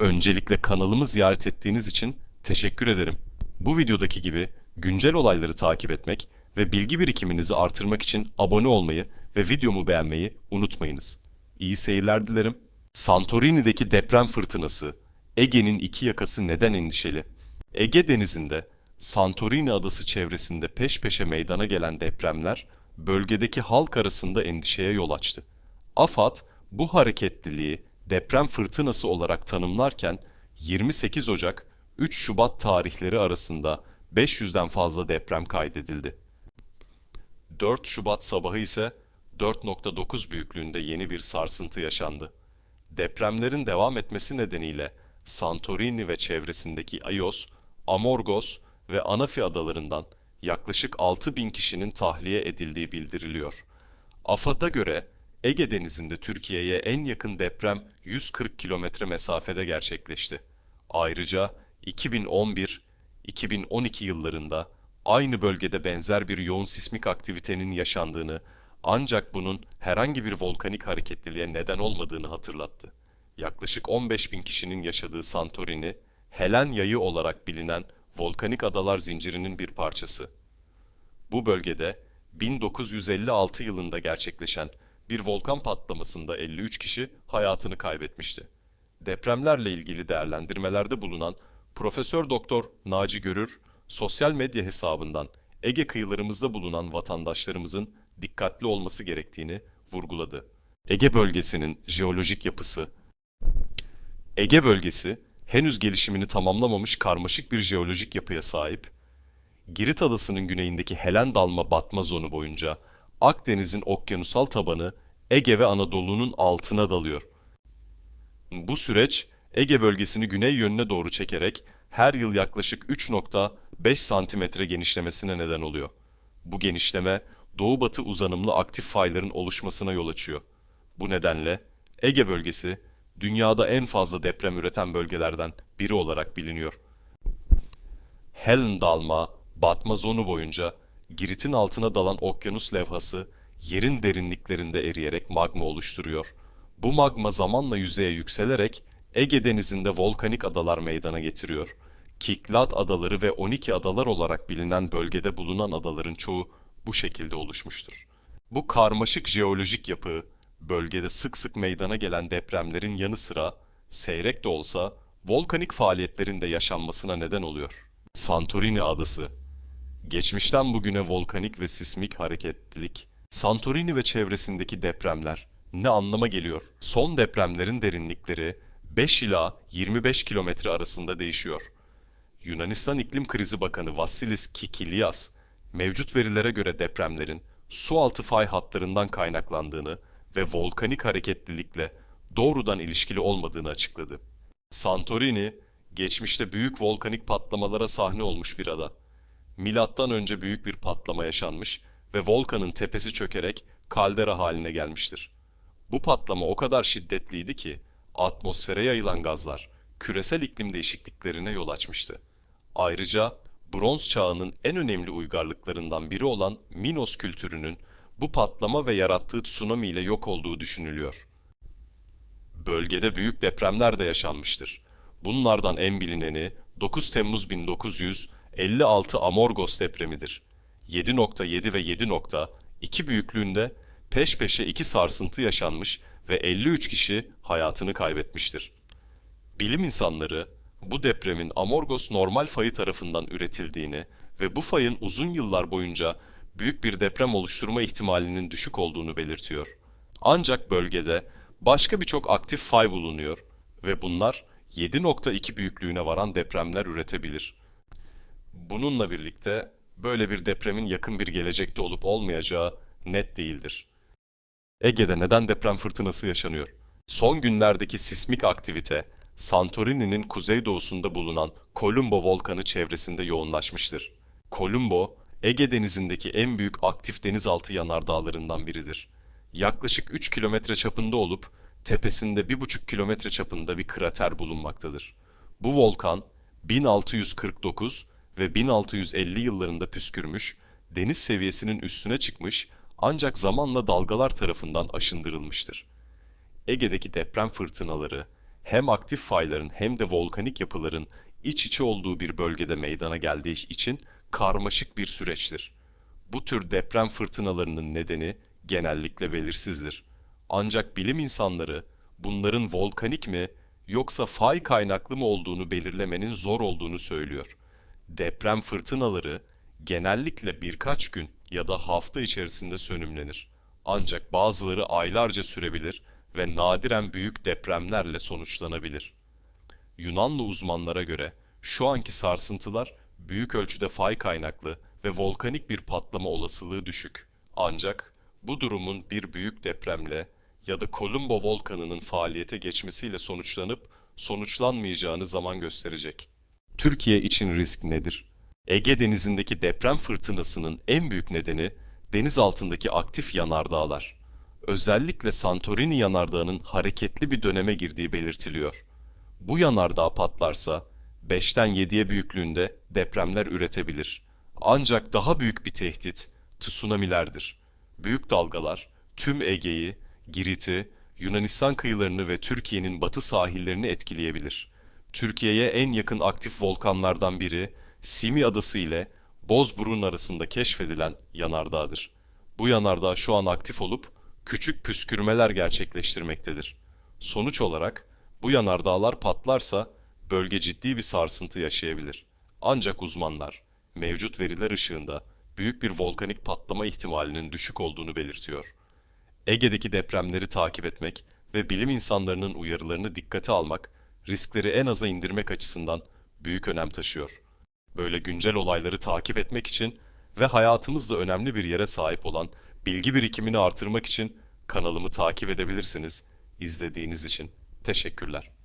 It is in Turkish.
Öncelikle kanalımı ziyaret ettiğiniz için teşekkür ederim. Bu videodaki gibi güncel olayları takip etmek ve bilgi birikiminizi artırmak için abone olmayı ve videomu beğenmeyi unutmayınız. İyi seyirler dilerim. Santorini'deki deprem fırtınası, Ege'nin iki yakası neden endişeli? Ege Denizi'nde Santorini adası çevresinde peş peşe meydana gelen depremler bölgedeki halk arasında endişeye yol açtı. AFAD bu hareketliliği deprem fırtınası olarak tanımlarken 28 Ocak 3 Şubat tarihleri arasında 500'den fazla deprem kaydedildi. 4 Şubat sabahı ise 4.9 büyüklüğünde yeni bir sarsıntı yaşandı. Depremlerin devam etmesi nedeniyle Santorini ve çevresindeki Ios, Amorgos ve Anafi adalarından yaklaşık 6 bin kişinin tahliye edildiği bildiriliyor. AFAD'a göre Ege Denizi'nde Türkiye'ye en yakın deprem 140 kilometre mesafede gerçekleşti. Ayrıca 2011-2012 yıllarında aynı bölgede benzer bir yoğun sismik aktivitenin yaşandığını ancak bunun herhangi bir volkanik hareketliliğe neden olmadığını hatırlattı. Yaklaşık 15 bin kişinin yaşadığı Santorini, Helen Yayı olarak bilinen volkanik adalar zincirinin bir parçası. Bu bölgede 1956 yılında gerçekleşen bir volkan patlamasında 53 kişi hayatını kaybetmişti. Depremlerle ilgili değerlendirmelerde bulunan Profesör Doktor Naci Görür, sosyal medya hesabından Ege kıyılarımızda bulunan vatandaşlarımızın dikkatli olması gerektiğini vurguladı. Ege bölgesinin jeolojik yapısı Ege bölgesi henüz gelişimini tamamlamamış karmaşık bir jeolojik yapıya sahip. Girit Adası'nın güneyindeki Helen Dalma batma zonu boyunca Akdeniz'in okyanusal tabanı Ege ve Anadolu'nun altına dalıyor. Bu süreç Ege bölgesini güney yönüne doğru çekerek her yıl yaklaşık 3.5 santimetre genişlemesine neden oluyor. Bu genişleme doğu-batı uzanımlı aktif fayların oluşmasına yol açıyor. Bu nedenle Ege bölgesi dünyada en fazla deprem üreten bölgelerden biri olarak biliniyor. Helen dalma, batma zonu boyunca Girit'in altına dalan okyanus levhası yerin derinliklerinde eriyerek magma oluşturuyor. Bu magma zamanla yüzeye yükselerek Ege Denizi'nde volkanik adalar meydana getiriyor. Kiklat adaları ve 12 adalar olarak bilinen bölgede bulunan adaların çoğu bu şekilde oluşmuştur. Bu karmaşık jeolojik yapı, bölgede sık sık meydana gelen depremlerin yanı sıra seyrek de olsa volkanik faaliyetlerin de yaşanmasına neden oluyor. Santorini adası Geçmişten bugüne volkanik ve sismik hareketlilik, Santorini ve çevresindeki depremler ne anlama geliyor? Son depremlerin derinlikleri 5 ila 25 kilometre arasında değişiyor. Yunanistan İklim Krizi Bakanı Vassilis Kikilias, mevcut verilere göre depremlerin su altı fay hatlarından kaynaklandığını ve volkanik hareketlilikle doğrudan ilişkili olmadığını açıkladı. Santorini, geçmişte büyük volkanik patlamalara sahne olmuş bir ada. Milattan önce büyük bir patlama yaşanmış ve volkanın tepesi çökerek kaldera haline gelmiştir. Bu patlama o kadar şiddetliydi ki atmosfere yayılan gazlar küresel iklim değişikliklerine yol açmıştı. Ayrıca bronz çağının en önemli uygarlıklarından biri olan Minos kültürünün bu patlama ve yarattığı tsunami ile yok olduğu düşünülüyor. Bölgede büyük depremler de yaşanmıştır. Bunlardan en bilineni 9 Temmuz 1956 Amorgos depremidir. 7.7 ve 7.2 büyüklüğünde peş peşe iki sarsıntı yaşanmış ve 53 kişi hayatını kaybetmiştir. Bilim insanları bu depremin Amorgos normal fayı tarafından üretildiğini ve bu fayın uzun yıllar boyunca büyük bir deprem oluşturma ihtimalinin düşük olduğunu belirtiyor. Ancak bölgede başka birçok aktif fay bulunuyor ve bunlar 7.2 büyüklüğüne varan depremler üretebilir. Bununla birlikte böyle bir depremin yakın bir gelecekte olup olmayacağı net değildir. Ege'de neden deprem fırtınası yaşanıyor? Son günlerdeki sismik aktivite Santorini'nin kuzeydoğusunda bulunan Kolumbo volkanı çevresinde yoğunlaşmıştır. Kolumbo, Ege Denizi'ndeki en büyük aktif denizaltı yanardağlarından biridir. Yaklaşık 3 kilometre çapında olup tepesinde 1,5 kilometre çapında bir krater bulunmaktadır. Bu volkan 1649 ve 1650 yıllarında püskürmüş, deniz seviyesinin üstüne çıkmış ancak zamanla dalgalar tarafından aşındırılmıştır. Ege'deki deprem fırtınaları hem aktif fayların hem de volkanik yapıların iç içe olduğu bir bölgede meydana geldiği için karmaşık bir süreçtir. Bu tür deprem fırtınalarının nedeni genellikle belirsizdir. Ancak bilim insanları bunların volkanik mi yoksa fay kaynaklı mı olduğunu belirlemenin zor olduğunu söylüyor. Deprem fırtınaları genellikle birkaç gün ya da hafta içerisinde sönümlenir. Ancak bazıları aylarca sürebilir ve nadiren büyük depremlerle sonuçlanabilir. Yunanlı uzmanlara göre şu anki sarsıntılar büyük ölçüde fay kaynaklı ve volkanik bir patlama olasılığı düşük. Ancak bu durumun bir büyük depremle ya da Kolumbo volkanının faaliyete geçmesiyle sonuçlanıp sonuçlanmayacağını zaman gösterecek. Türkiye için risk nedir? Ege Denizi'ndeki deprem fırtınasının en büyük nedeni deniz altındaki aktif yanardağlar. Özellikle Santorini yanardağının hareketli bir döneme girdiği belirtiliyor. Bu yanardağ patlarsa 5'ten 7'ye büyüklüğünde depremler üretebilir. Ancak daha büyük bir tehdit tsunamilerdir. Büyük dalgalar tüm Ege'yi, Girit'i, Yunanistan kıyılarını ve Türkiye'nin batı sahillerini etkileyebilir. Türkiye'ye en yakın aktif volkanlardan biri Simi Adası ile Bozburun arasında keşfedilen yanardağdır. Bu yanardağ şu an aktif olup küçük püskürmeler gerçekleştirmektedir. Sonuç olarak bu yanardağlar patlarsa bölge ciddi bir sarsıntı yaşayabilir. Ancak uzmanlar mevcut veriler ışığında büyük bir volkanik patlama ihtimalinin düşük olduğunu belirtiyor. Ege'deki depremleri takip etmek ve bilim insanlarının uyarılarını dikkate almak riskleri en aza indirmek açısından büyük önem taşıyor. Böyle güncel olayları takip etmek için ve hayatımızda önemli bir yere sahip olan bilgi birikimini artırmak için kanalımı takip edebilirsiniz. İzlediğiniz için teşekkürler.